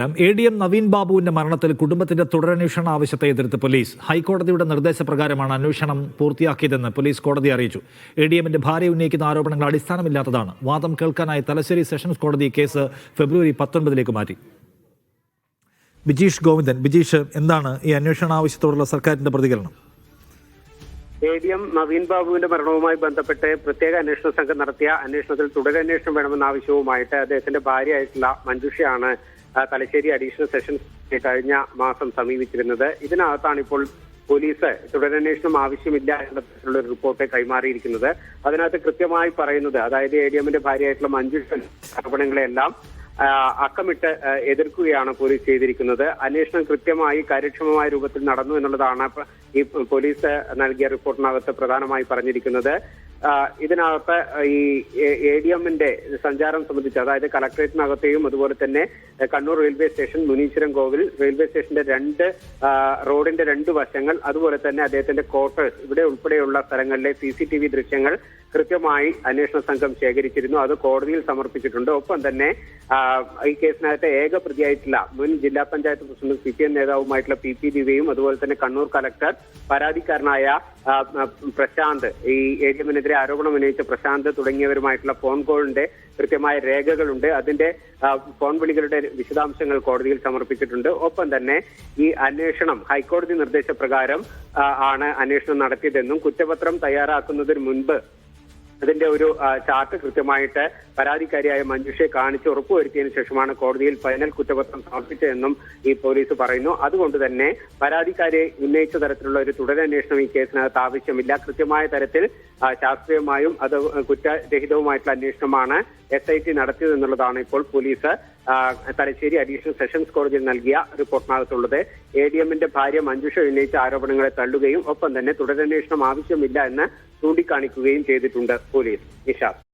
A D M Naveen ബാബുവിന്റെ മരണത്തിൽ കുടുംബത്തിന്റെ തുടരന്വേഷണ ആവശ്യത്തെ എതിർത്ത് പോലീസ് ഹൈക്കോടതിയുടെ നിർദ്ദേശപ്രകാരമാണ് അന്വേഷണം പൂർത്തിയാക്കിയതെന്ന് പോലീസ് കോടതി അറിയിച്ചു. എ ഡി എമ്മിന്റെ ഭാര്യ ഉന്നയിക്കുന്ന ആരോപണങ്ങൾ അടിസ്ഥാനമില്ലാത്തതാണ്. വാദം കേൾക്കാനായി തലശ്ശേരി സെഷൻസ് കോടതി കേസ് ഫെബ്രുവരി പത്തൊൻപതിലേക്ക് മാറ്റി. ബിജീഷ് ഗോവിന്ദൻ ബിജീഷ് എന്താണ് ഈ അന്വേഷണ ആവശ്യത്തോടുള്ള സർക്കാരിന്റെ പ്രതികരണം? എ ഡി എം നവീൻ ബാബുവിന്റെ മരണവുമായി ബന്ധപ്പെട്ട് പ്രത്യേക അന്വേഷണ സംഘം നടത്തിയ അന്വേഷണത്തിൽ തുടരന്വേഷണം വേണമെന്ന ആവശ്യവുമായിട്ട് അദ്ദേഹത്തിന്റെ ഭാര്യയായിട്ടുള്ള മഞ്ജുഷയാണ് തലശ്ശേരി അഡീഷണൽ സെഷൻസ് കഴിഞ്ഞ മാസം സമീപിച്ചിരുന്നത്. ഇതിനകത്താണ് ഇപ്പോൾ പോലീസ് തുടരന്വേഷണം ആവശ്യമില്ല എന്ന തരത്തിലുള്ള ഒരു റിപ്പോർട്ട് കൈമാറിയിരിക്കുന്നത്. അതിനകത്ത് കൃത്യമായി പറയുന്നത് അതായത് എ ഡി എമ്മിന്റെ ഭാര്യയായിട്ടുള്ള മഞ്ജുഷൻ ആരോപണങ്ങളെല്ലാം അക്കമിട്ട് എതിർക്കുകയാണ് പോലീസ് ചെയ്തിരിക്കുന്നത്. അന്വേഷണം കൃത്യമായി കാര്യക്ഷമമായ രൂപത്തിൽ നടന്നു എന്നുള്ളതാണ് ഈ പോലീസ് നൽകിയ റിപ്പോർട്ടിനകത്ത് പ്രധാനമായി പറഞ്ഞിരിക്കുന്നത്. ഇതിനകത്ത് ഈ എ ഡി എമ്മിന്റെ സഞ്ചാരം സംബന്ധിച്ച് അതായത് കളക്ട്രേറ്റിനകത്തെയും അതുപോലെ തന്നെ കണ്ണൂർ റെയിൽവേ സ്റ്റേഷൻ മുനീശ്വരം കോവിൽ റെയിൽവേ സ്റ്റേഷന്റെ രണ്ട് റോഡിന്റെ രണ്ട് വശങ്ങൾ അതുപോലെ തന്നെ അദ്ദേഹത്തിന്റെ ക്വാർട്ടേഴ്സ് ഇവിടെ ഉൾപ്പെടെയുള്ള സ്ഥലങ്ങളിലെ സി സി ടി വി ദൃശ്യങ്ങൾ കൃത്യമായി അന്വേഷണ സംഘം ശേഖരിച്ചിരുന്നു. അത് കോടതിയിൽ സമർപ്പിച്ചിട്ടുണ്ട്. ഒപ്പം തന്നെ ഈ കേസിനകത്ത് ഏക പ്രതിയായിട്ടുള്ള മുൻ ജില്ലാ panchayat president C P M നേതാവുമായിട്ടുള്ള P P ദിവയും അതുപോലെ തന്നെ കണ്ണൂർ കലക്ടർ പരാതിക്കാരനായ പ്രശാന്ത്. ഈ എ ഡി എമ്മിനെതിരെ ആരോപണം ഉന്നയിച്ച പ്രശാന്ത് തുടങ്ങിയവരുമായിട്ടുള്ള ഫോൺ കോളിന്റെ കൃത്യമായ രേഖകളുണ്ട്. അതിന്റെ ഫോൺ വിളികളുടെ വിശദാംശങ്ങൾ കോടതിയിൽ സമർപ്പിച്ചിട്ടുണ്ട്. ഒപ്പം തന്നെ ഈ അന്വേഷണം ഹൈക്കോടതി നിർദ്ദേശപ്രകാരം ആണ് അന്വേഷണം നടത്തിയതെന്നും കുറ്റപത്രം തയ്യാറാക്കുന്നതിന് മുൻപ് അതിന്റെ ഒരു ചാർട്ട് കൃത്യമായിട്ട് പരാതിക്കാരിയായ മഞ്ജുഷയെ കാണിച്ച് ഉറപ്പുവരുത്തിയതിനു ശേഷമാണ് കോടതിയിൽ ഫൈനൽ കുറ്റപത്രം സമർപ്പിച്ചതെന്നും ഈ പോലീസ് പറയുന്നു. അതുകൊണ്ട് തന്നെ പരാതിക്കാരെ ഉന്നയിച്ച തരത്തിലുള്ള ഒരു തുടരന്വേഷണം ഈ കേസിനകത്ത് ആവശ്യമില്ല. കൃത്യമായ തരത്തിൽ ശാസ്ത്രീയമായും അത് കുറ്റരഹിതവുമായിട്ടുള്ള അന്വേഷണമാണ് എസ് ഐ ടി നടത്തിയതെന്നുള്ളതാണ് ഇപ്പോൾ പോലീസ് തലശ്ശേരി അഡീഷണൽ സെഷൻസ് കോടതിയിൽ നൽകിയ റിപ്പോർട്ടിനകത്തുള്ളത്. എ ഡി എമ്മിന്റെ ഭാര്യ മഞ്ജുഷ ഉന്നയിച്ച ആരോപണങ്ങളെ തള്ളുകയും ഒപ്പം തന്നെ തുടരന്വേഷണം ആവശ്യമില്ല എന്ന് ചൂണ്ടിക്കാണിക്കുകയും ചെയ്തിട്ടുണ്ട് പോലീസ് നിഷാദ്.